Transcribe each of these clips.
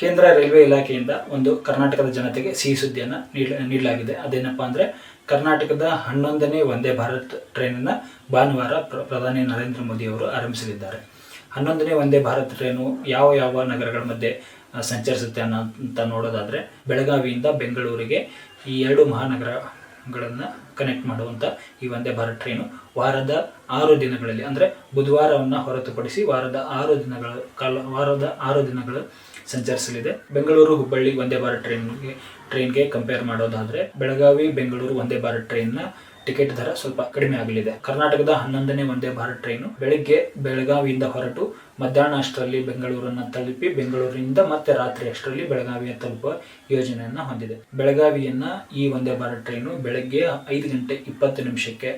ಕೇಂದ್ರ ರೈಲ್ವೆ ಇಲಾಖೆಯಿಂದ ಒಂದು ಕರ್ನಾಟಕದ ಜನತೆಗೆ ಸಿಹಿ ಸುದ್ದಿಯನ್ನು ನೀಡ ನೀಡಲಾಗಿದೆ. ಅದೇನಪ್ಪ ಅಂದರೆ ಕರ್ನಾಟಕದ ಹನ್ನೊಂದನೇ ವಂದೇ ಭಾರತ್ ಟ್ರೈನನ್ನು ಭಾನುವಾರ ಪ್ರ, ಪ್ರಧಾನಿ ನರೇಂದ್ರ ಮೋದಿ ಅವರು ಆರಂಭಿಸಲಿದ್ದಾರೆ. ಹನ್ನೊಂದನೇ ವಂದೇ ಭಾರತ್ ಟ್ರೈನು ಯಾವ ಯಾವ ನಗರಗಳ ಮಧ್ಯೆ ಸಂಚರಿಸುತ್ತೆ ಅನ್ನೋ ಅಂತ ನೋಡೋದಾದರೆ ಬೆಳಗಾವಿಯಿಂದ ಬೆಂಗಳೂರಿಗೆ ಈ ಎರಡು ಮಹಾನಗರಗಳನ್ನು ಕನೆಕ್ಟ್ ಮಾಡುವಂಥ ಈ ವಂದೇ ಭಾರತ್ ಟ್ರೈನು ವಾರದ ಆರು ದಿನಗಳಲ್ಲಿ ಅಂದರೆ ಬುಧವಾರವನ್ನು ಹೊರತುಪಡಿಸಿ ವಾರದ ಆರು ದಿನಗಳ ಕಾಲ, ವಾರದ ಆರು ದಿನಗಳು ಸಂಚರಿಸಲಿದೆ. ಬೆಂಗಳೂರು, ಹುಬ್ಬಳ್ಳಿ ವಂದೇ ಭಾರತ್ ಟ್ರೈನ್ಗೆ ಟ್ರೈನ್ಗೆ ಕಂಪೇರ್ ಮಾಡೋದಾದ್ರೆ ಬೆಳಗಾವಿ, ಬೆಂಗಳೂರು ಒಂದೇ ಭಾರತ್ ಟ್ರೈನ್ನ ಟಿಕೆಟ್ ದರ ಸ್ವಲ್ಪ ಕಡಿಮೆ ಆಗಲಿದೆ. ಕರ್ನಾಟಕದ ಹನ್ನೊಂದನೇ ಒಂದೇ ಭಾರತ್ ಟ್ರೈನು ಬೆಳಿಗ್ಗೆ ಬೆಳಗಾವಿಯಿಂದ ಹೊರಟು ಮಧ್ಯಾಹ್ನ ಅಷ್ಟರಲ್ಲಿ ಬೆಂಗಳೂರನ್ನು ತಲುಪಿ ಬೆಂಗಳೂರಿನಿಂದ ಮತ್ತೆ ರಾತ್ರಿ ಅಷ್ಟರಲ್ಲಿ ಬೆಳಗಾವಿಯ ತಲುಪುವ ಯೋಜನೆಯನ್ನು ಹೊಂದಿದೆ. ಬೆಳಗಾವಿಯನ್ನ ಈ ಒಂದೇ ಭಾರತ್ ಟ್ರೈನು ಬೆಳಗ್ಗೆ ಐದು ಗಂಟೆ ಇಪ್ಪತ್ತು ನಿಮಿಷಕ್ಕೆ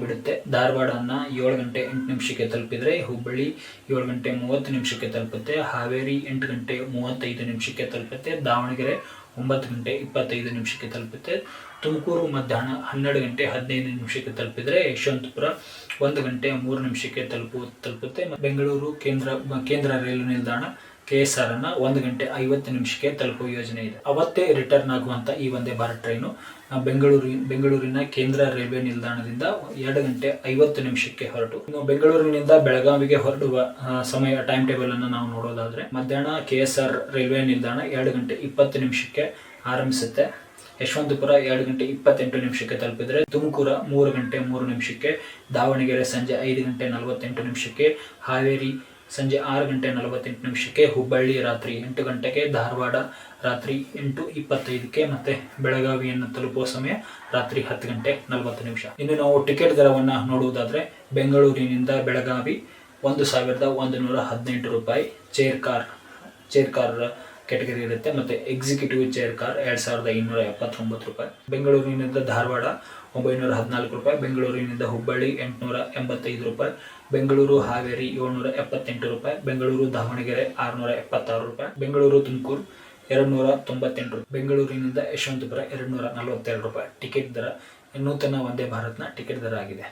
ಬಿಡುತ್ತೆ ಧಾರವಾಡನ ಏಳು ಗಂಟೆ ಎಂಟು ನಿಮಿಷಕ್ಕೆ ತಲುಪಿದರೆ ಹುಬ್ಬಳ್ಳಿ ಏಳು ಗಂಟೆ ಮೂವತ್ತು ನಿಮಿಷಕ್ಕೆ ತಲುಪುತ್ತೆ. ಹಾವೇರಿ ಎಂಟು ಗಂಟೆ ಮೂವತ್ತೈದು ನಿಮಿಷಕ್ಕೆ ತಲುಪುತ್ತೆ. ದಾವಣಗೆರೆ ಒಂಬತ್ತು ಗಂಟೆ ಇಪ್ಪತ್ತೈದು ನಿಮಿಷಕ್ಕೆ ತಲುಪುತ್ತೆ. ತುಮಕೂರು ಮಧ್ಯಾಹ್ನ ಹನ್ನೆರಡು ಗಂಟೆ ಹದಿನೈದು ನಿಮಿಷಕ್ಕೆ ತಲುಪಿದರೆ ಯಶವಂತಪುರ ಒಂದು ಗಂಟೆ ಮೂರು ನಿಮಿಷಕ್ಕೆ ತಲುಪು, ತಲುಪುತ್ತೆ. ಬೆಂಗಳೂರು ಕೇಂದ್ರ ಕೇಂದ್ರ ರೈಲು ನಿಲ್ದಾಣ ಕೆ ಎಸ್ ಆರ್ ಅನ್ನ ಒಂದು ಗಂಟೆ ಐವತ್ತು ನಿಮಿಷಕ್ಕೆ ತಲುಪುವ ಯೋಜನೆ ಇದೆ. ಅವತ್ತೇ ರಿಟರ್ನ್ ಆಗುವಂತ ಈ ಒಂದೇ ಭಾರತ್ ಟ್ರೈನು ಬೆಂಗಳೂರಿನ ಬೆಂಗಳೂರು, ಬೆಂಗಳೂರಿನ ಕೇಂದ್ರ ರೈಲ್ವೆ ನಿಲ್ದಾಣದಿಂದ ಎರಡು ಗಂಟೆ ಐವತ್ತು ನಿಮಿಷಕ್ಕೆ ಹೊರಟು. ಇನ್ನು ಬೆಂಗಳೂರಿನಿಂದ ಬೆಳಗಾವಿಗೆ ಹೊರಡುವ ಸಮಯ ಟೈಮ್ ಟೇಬಲ್ ಅನ್ನು ನಾವು ನೋಡೋದಾದ್ರೆ ಮಧ್ಯಾಹ್ನ ಕೆ ಎಸ್ ಆರ್ ರೈಲ್ವೆ ನಿಲ್ದಾಣ ಎರಡು ಗಂಟೆ ಇಪ್ಪತ್ತು ನಿಮಿಷಕ್ಕೆ ಆರಂಭಿಸುತ್ತೆ. ಯಶವಂತಪುರ ಎರಡು ಗಂಟೆ ಇಪ್ಪತ್ತೆಂಟು ನಿಮಿಷಕ್ಕೆ ತಲುಪಿದರೆ ತುಮಕೂರ ಮೂರು ಗಂಟೆ ಮೂರು ನಿಮಿಷಕ್ಕೆ, ದಾವಣಗೆರೆ ಸಂಜೆ ಐದು ಗಂಟೆ ನಲವತ್ತೆಂಟು ನಿಮಿಷಕ್ಕೆ, ಹಾವೇರಿ ಸಂಜೆ ಆರು ಗಂಟೆ ನಲವತ್ತೆಂಟು ನಿಮಿಷಕ್ಕೆ ಹುಬ್ಬಳ್ಳಿ ರಾತ್ರಿ ಎಂಟು ಗಂಟೆಗೆ, ಧಾರವಾಡ ರಾತ್ರಿ ಎಂಟು ಇಪ್ಪತ್ತೈದಕ್ಕೆ ಮತ್ತೆ ಬೆಳಗಾವಿಯನ್ನು ತಲುಪುವ ಸಮಯ ರಾತ್ರಿ ಹತ್ತು ಗಂಟೆ ನಲವತ್ತು ನಿಮಿಷ. ಇನ್ನು ನಾವು ಟಿಕೆಟ್ ದರವನ್ನು ನೋಡುವುದಾದರೆ ಬೆಂಗಳೂರಿನಿಂದ ಬೆಳಗಾವಿ ಒಂದು ಸಾವಿರದ ಒಂದು ನೂರ ಹದಿನೆಂಟು ರೂಪಾಯಿ, chair car chair car category ಇರುತ್ತೆ. ಮತ್ತು ಎಕ್ಸಿಕ್ಯೂಟಿವ್ ಚೇರ್ ಕಾರ್ ಎರಡು ಸಾವಿರದ ಇನ್ನೂರ ಎಪ್ಪತ್ತೊಂಬತ್ತು ರೂಪಾಯಿ. ಬೆಂಗಳೂರಿನಿಂದ ಧಾರವಾಡ ಒಂಬೈನೂರ ಹದಿನಾಲ್ಕು ರೂಪಾಯಿ. ಬೆಂಗಳೂರಿನಿಂದ ಹುಬ್ಬಳ್ಳಿ ಎಂಟುನೂರ ಎಂಬತ್ತೈದು ರೂಪಾಯಿ. ಬೆಂಗಳೂರು ಹಾವೇರಿ ಏಳ್ನೂರ ಎಪ್ಪತ್ತೆಂಟು ರೂಪಾಯಿ. ಬೆಂಗಳೂರು ದಾವಣಗೆರೆ ಆರುನೂರ ಎಪ್ಪತ್ತಾರು ರೂಪಾಯಿ. ಬೆಂಗಳೂರು ತುಮಕೂರು ಎರಡು ನೂರ ತೊಂಬತ್ತೆಂಟು ರೂಪಾಯಿ. ಬೆಂಗಳೂರಿನಿಂದ ಯಶವಂತಪುರ ಎರಡು ನೂರ ನಲವತ್ತೆರಡು ರೂಪಾಯಿ. ಟಿಕೆಟ್ ದರ ನೂತನ ವಂದೇ ಭಾರತ್ನ ಟಿಕೆಟ್ ದರ ಆಗಿದೆ.